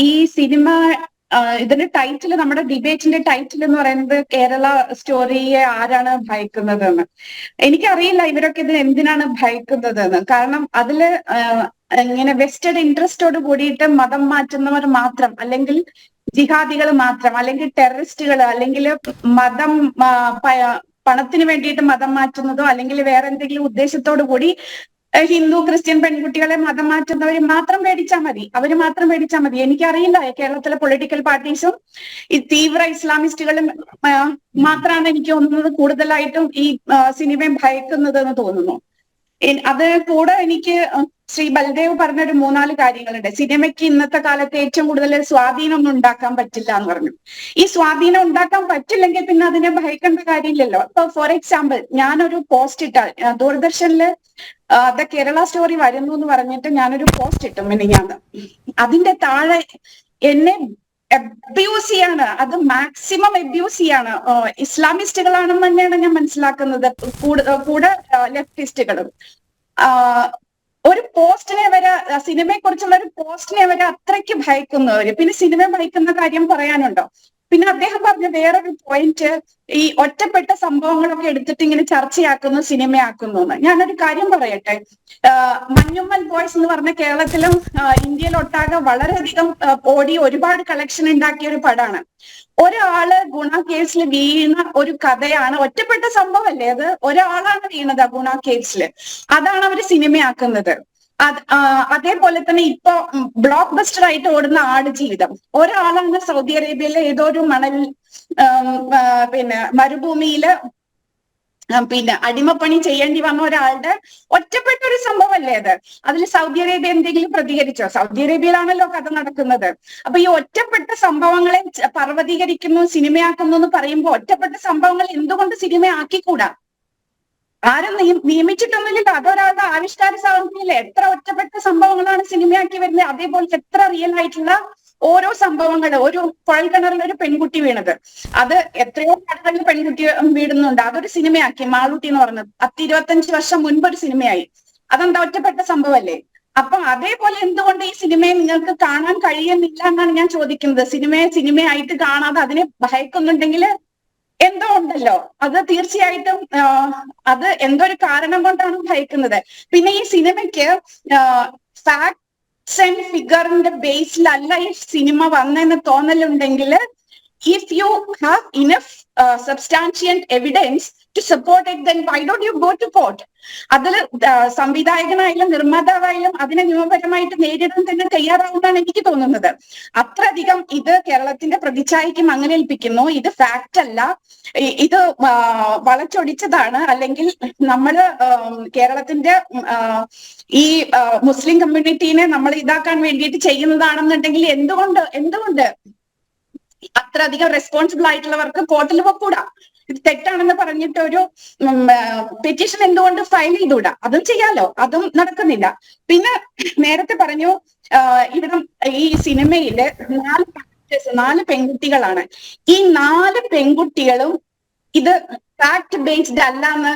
ഈ സിനിമ ഇതിന്റെ ടൈറ്റിൽ നമ്മുടെ ഡിബേറ്റിന്റെ ടൈറ്റിൽ എന്ന് പറയുന്നത് കേരള സ്റ്റോറിയെ ആരാണ് ഭയക്കുന്നത് എന്ന് എനിക്കറിയില്ല ഇവരൊക്കെ ഇതിന് എന്തിനാണ് ഭയക്കുന്നത് എന്ന് കാരണം അതിൽ ഇങ്ങനെ വെസ്റ്റഡ് ഇൻട്രസ്റ്റോട് കൂടിയിട്ട് മതം മാറ്റുന്നവർ മാത്രം അല്ലെങ്കിൽ ജിഹാദികൾ മാത്രം അല്ലെങ്കിൽ ടെററിസ്റ്റുകൾ അല്ലെങ്കിൽ മതം പണത്തിന് വേണ്ടിയിട്ട് മതം മാറ്റുന്നതോ അല്ലെങ്കിൽ വേറെ എന്തെങ്കിലും ഉദ്ദേശത്തോടു കൂടി ഹിന്ദു ക്രിസ്ത്യൻ പെൺകുട്ടികളെ മതം മാറ്റുന്നവർ മാത്രം പേടിച്ചാൽ മതി. അവർ മാത്രം പേടിച്ചാൽ മതി. എനിക്കറിയില്ല. കേരളത്തിലെ പൊളിറ്റിക്കൽ പാർട്ടീസും ഈ തീവ്ര ഇസ്ലാമിസ്റ്റുകളും മാത്രമാണ് എനിക്ക് തോന്നുന്നത് കൂടുതലായിട്ടും ഈ സിനിമയെ ഭയക്കുന്നത് എന്ന് തോന്നുന്നു. അത് കൂടെ എനിക്ക് ശ്രീ ബൽദേവ് പറഞ്ഞ ഒരു മൂന്നാൽ കാര്യങ്ങളുണ്ട്. സിനിമയ്ക്ക് ഇന്നത്തെ കാലത്ത് ഏറ്റവും കൂടുതൽ സ്വാധീനം ഒന്നും ഉണ്ടാക്കാൻ പറ്റില്ല എന്ന് പറഞ്ഞു. ഈ സ്വാധീനം ഉണ്ടാക്കാൻ പറ്റില്ലെങ്കിൽ പിന്നെ അതിനെ ഭയക്കേണ്ട കാര്യമില്ലല്ലോ. ഇപ്പൊ ഫോർ എക്സാമ്പിൾ ഞാനൊരു പോസ്റ്റ് ഇട്ട ദൂരദർശനിൽ ദ കേരള സ്റ്റോറി വരുന്നു എന്ന് പറഞ്ഞിട്ട് ഞാനൊരു പോസ്റ്റ് ഇട്ടു മിനിഞ്ഞാന്ന്. അതിന്റെ താഴെ എന്നെ അബ്യൂസ് ചെയ്യാണ് അത് മാക്സിമം അബ്യൂസ് ചെയ്യാണ് ഇസ്ലാമിസ്റ്റുകളാണെന്ന് തന്നെയാണ് ഞാൻ മനസ്സിലാക്കുന്നത്. കൂടെ ലെഫ്റ്റിസ്റ്റുകളും. ഒരു പോസ്റ്റിനെ വരെ സിനിമയെ കുറിച്ചുള്ള ഒരു പോസ്റ്റിനെ വരെ അത്രയ്ക്ക് ഭയക്കുന്നവര്. പിന്നെ സിനിമ ഭയക്കുന്ന കാര്യം പറയാനുണ്ടോ? പിന്നെ അദ്ദേഹം പറഞ്ഞ വേറൊരു പോയിന്റ് ഈ ഒറ്റപ്പെട്ട സംഭവങ്ങളൊക്കെ എടുത്തിട്ട് ഇങ്ങനെ ചർച്ചയാക്കുന്നു സിനിമയാക്കുന്നു എന്ന് ഞാനൊരു കാര്യം പറയട്ടെ. മഞ്ഞുമ്മൽ ബോയ്സ് എന്ന് പറഞ്ഞ കേരളത്തിലും ഇന്ത്യയിലൊട്ടാകെ വളരെയധികം ഓടി ഒരുപാട് കളക്ഷൻ ഉണ്ടാക്കിയ ഒരു പടമാണ് ഒരാൾ ഗുണ കേസിൽ വീണ ഒരു കഥയാണ് ഒറ്റപ്പെട്ട സംഭവമല്ലേ അത്? ഒരാളാണ് വീണത് ആ ഗുണ കേസിൽ അതാണ് അവർ സിനിമയാക്കുന്നത്. അതേപോലെ തന്നെ ഇപ്പൊ ബ്ലോക്ക് ബസ്റ്റർ ആയിട്ട് ഓടുന്ന ആട് ജീവിതം. ഒരാളാണ് സൗദി അറേബ്യയിലെ ഏതോ ഒരു മണൽ പിന്നെ മരുഭൂമിയിൽ പിന്നെ അടിമപ്പണി ചെയ്യേണ്ടി വന്ന ഒരാളുടെ ഒറ്റപ്പെട്ട ഒരു സംഭവമല്ലേ അത്? അതിൽ സൗദി അറേബ്യ എന്തെങ്കിലും പ്രതികരിച്ചോ? സൗദി അറേബ്യയിലാണല്ലോ കഥ നടക്കുന്നത്. അപ്പൊ ഈ ഒറ്റപ്പെട്ട സംഭവങ്ങളെ പർവതീകരിക്കുന്നു സിനിമയാക്കുന്നു എന്ന് പറയുമ്പോൾ ഒറ്റപ്പെട്ട സംഭവങ്ങൾ എന്തുകൊണ്ട് സിനിമയാക്കിക്കൂടാ? ആരും നിയമിച്ചിട്ടൊന്നുമില്ല. അതൊരാളുടെ ആവിഷ്കാര സ്വാതന്ത്ര്യമില്ല എത്ര ഒറ്റപ്പെട്ട സംഭവങ്ങളാണ് സിനിമയാക്കി വരുന്നത്. അതേപോലെ എത്ര റിയൽ ആയിട്ടുള്ള ഓരോ സംഭവങ്ങൾ ഒരു കുഴൽക്കിണറിൽ ഒരു പെൺകുട്ടി വീണത്. അത് എത്രയോ കടകളിൽ പെൺകുട്ടി വീടുന്നുണ്ട്. അതൊരു സിനിമയാക്കി. മാളൂട്ടി എന്ന് പറഞ്ഞത് പത്ത് ഇരുപത്തഞ്ച് വർഷം മുൻപ് ഒരു സിനിമയായി. അതെന്താ ഒറ്റപ്പെട്ട സംഭവമല്ലേ? അപ്പൊ അതേപോലെ എന്തുകൊണ്ട് ഈ സിനിമയെ നിങ്ങൾക്ക് കാണാൻ കഴിയുന്നില്ല എന്നാണ് ഞാൻ ചോദിക്കുന്നത്. സിനിമയെ സിനിമയായിട്ട് കാണാതെ അതിനെ ഭയക്കുന്നുണ്ടെങ്കിൽ എന്തോ ഉണ്ടല്ലോ. അത് തീർച്ചയായിട്ടും അത് എന്തോ ഒരു കാരണം കൊണ്ടാണ് ഭയക്കുന്നത്. പിന്നെ ഈ സിനിമയ്ക്ക് ഫാക്ട്സ് ആൻഡ് ഫിഗറിന്റെ ബേസിലല്ല ഈ സിനിമ വന്നെന്ന് തോന്നലുണ്ടെങ്കിൽ if you have enough substantial evidence to support it then why don't you go to court അതിൽ സംവിധായകനായാലും നിർമ്മാതാവായാലും അതിനെ നിയമപരമായിട്ട് നേരിടാൻ തന്നെ തയ്യാറാവുന്നതാണ് എനിക്ക് തോന്നുന്നത്. അത്രയധികം ഇത് കേരളത്തിന്റെ പ്രതിച്ഛായയ്ക്ക് മങ്ങലേൽപ്പിക്കുന്നു ഇത് ഫാക്റ്റ് അല്ല. ഇത് വളച്ചൊടിച്ചതാണ്. അല്ലെങ്കിൽ നമ്മൾ കേരളത്തിന്റെ ഈ മുസ്ലിം കമ്മ്യൂണിറ്റീനെ നമ്മൾ ഇതാക്കാൻ വേണ്ടിയിട്ട് ചെയ്യുന്നതാണെന്നുണ്ടെങ്കിൽ എന്തുകൊണ്ട് എന്തുകൊണ്ട് അത്രയധികം റെസ്പോൺസിബിൾ ആയിട്ടുള്ളവർക്ക് കോർട്ടിൽ പോക്കൂടാ ഇത് തെറ്റാണെന്ന് പറഞ്ഞിട്ട് ഒരു പെറ്റീഷൻ എന്തുകൊണ്ട് ഫയൽ ചെയ്തുകൂടാ അതും ചെയ്യാലോ? അതും നടക്കുന്നില്ല. പിന്നെ നേരത്തെ പറഞ്ഞു ഇവിടെ ഈ സിനിമയിൽ നാല് നാല് പെൺകുട്ടികളാണ്. ഈ നാല് പെൺകുട്ടികളും ഇത് ഫാക്ട് ബേസ്ഡ് അല്ല എന്ന്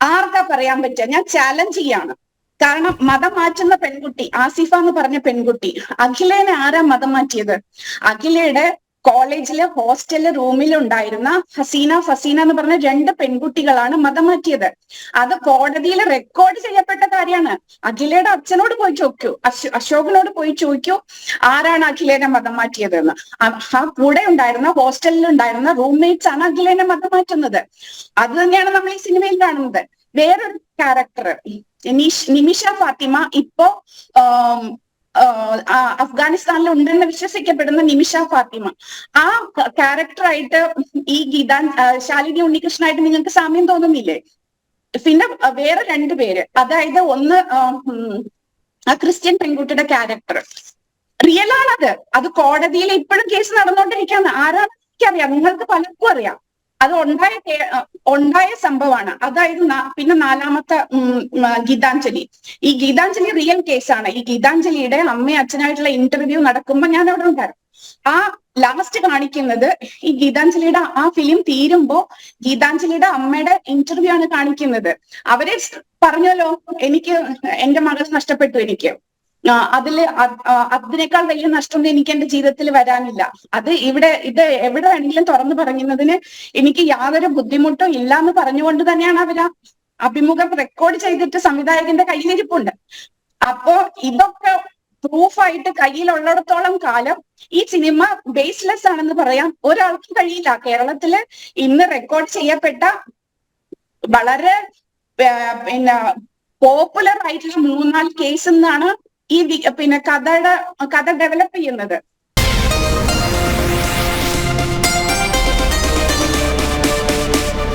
ആർക്കാ പറയാൻ പറ്റുക ഞാൻ ചാലഞ്ച് ചെയ്യാണ്. കാരണം മതം മാറ്റുന്ന പെൺകുട്ടി ആസിഫ എന്ന് പറഞ്ഞ പെൺകുട്ടി അഖിലേനെ ആരാ മതം മാറ്റിയത്? അഖിലയുടെ കോളേജിലെ ഹോസ്റ്റലിലെ റൂമിൽ ഉണ്ടായിരുന്ന ഹസീന ഫസീന എന്ന് പറഞ്ഞ രണ്ട് പെൺകുട്ടികളാണ് മതം മാറ്റിയത് അത് കോടതിയിൽ റെക്കോർഡ് ചെയ്യപ്പെട്ട കാര്യമാണ്. അഖിലയുടെ അച്ഛനോട് പോയി ചോദിക്കൂ. അശോകനോട് പോയി ചോദിക്കൂ ആരാണ് അഖിലേനെ മതം മാറ്റിയത് എന്ന് ആ കൂടെ ഉണ്ടായിരുന്ന ഹോസ്റ്റലിൽ ഉണ്ടായിരുന്ന റൂംമേറ്റ്സ് ആണ് അഖിലേനെ മതം മാറ്റുന്നത് അത് തന്നെയാണ് നമ്മൾ ഈ സിനിമയിൽ കാണുന്നത്. വേറൊരു ക്യാരക്ടർ നിമിഷ ഫാത്തിമ ഇപ്പോ അഫ്ഗാനിസ്ഥാനിൽ ഉണ്ടെന്ന് വിശ്വസിക്കപ്പെടുന്ന നിമിഷ ഫാത്തിമ. ആ ക്യാരക്ടറായിട്ട് ഈ ഗീതാ ശാലിനി ഉണ്ണികൃഷ്ണനായിട്ട് നിങ്ങൾക്ക് സാമ്യം തോന്നുന്നില്ലേ? പിന്നെ വേറെ രണ്ടു പേര്. അതായത് ഒന്ന് ആ ക്രിസ്ത്യൻ പെൺകുട്ടിയുടെ ക്യാരക്ടർ റിയൽ ആണത്. അത് കോടതിയിൽ ഇപ്പോഴും കേസ് നടന്നുകൊണ്ടിരിക്കുകയാണ് ആരാ എനിക്കറിയാം. നിങ്ങൾക്ക് പലർക്കും അറിയാം. അത് ഉണ്ടായ ഉണ്ടായ സംഭവമാണ്. അതായത് പിന്നെ നാലാമത്തെ ഗീതാഞ്ജലി. ഈ ഗീതാഞ്ജലി റിയൽ കേസാണ് ഈ ഗീതാഞ്ജലിയുടെ അമ്മയും അച്ഛനായിട്ടുള്ള ഇന്റർവ്യൂ നടക്കുമ്പോൾ ഞാൻ അവിടെ ഉണ്ടായിരുന്നു. ആ ലാസ്റ്റ് കാണിക്കുന്നത് ഈ ഗീതാഞ്ജലിയുടെ ആ ഫിലിം തീരുമ്പോ ഗീതാഞ്ജലിയുടെ അമ്മയുടെ ഇന്റർവ്യൂ ആണ് കാണിക്കുന്നത്. അവരെ പറഞ്ഞല്ലോ എനിക്ക് എന്റെ മകൾ നഷ്ടപ്പെട്ടു എനിക്ക്. ആ, അതിൽ അതിനേക്കാൾ വലിയ നഷ്ടം എനിക്ക് എന്റെ ജീവിതത്തിൽ വരാനില്ല. അത് ഇവിടെ ഇത് എവിടെ വേണമെങ്കിലും തുറന്നു പറയുന്നതിന് എനിക്ക് യാതൊരു ബുദ്ധിമുട്ടും ഇല്ല എന്ന് പറഞ്ഞുകൊണ്ട് തന്നെയാണ് അവർ അഭിമുഖം റെക്കോർഡ് ചെയ്തിട്ട് സംവിധായകന്റെ കയ്യിലിരിപ്പുണ്ട്. അപ്പോ ഇതൊക്കെ പ്രൂഫായിട്ട് കയ്യിലുള്ളിടത്തോളം കാലം ഈ സിനിമ ബേസ്ലെസ് ആണെന്ന് പറയാം. ഒരാൾക്കും കഴിയില്ല. കേരളത്തിൽ ഇന്ന് റെക്കോർഡ് ചെയ്യപ്പെട്ട വളരെ പിന്നെ പോപ്പുലർ ആയിട്ടുള്ള മൂന്നാൽ കേസ് എന്നാണ് ഈ പിന്നെ കഥയുടെ കഥ ഡെവലപ്പ് ചെയ്യുന്നത്.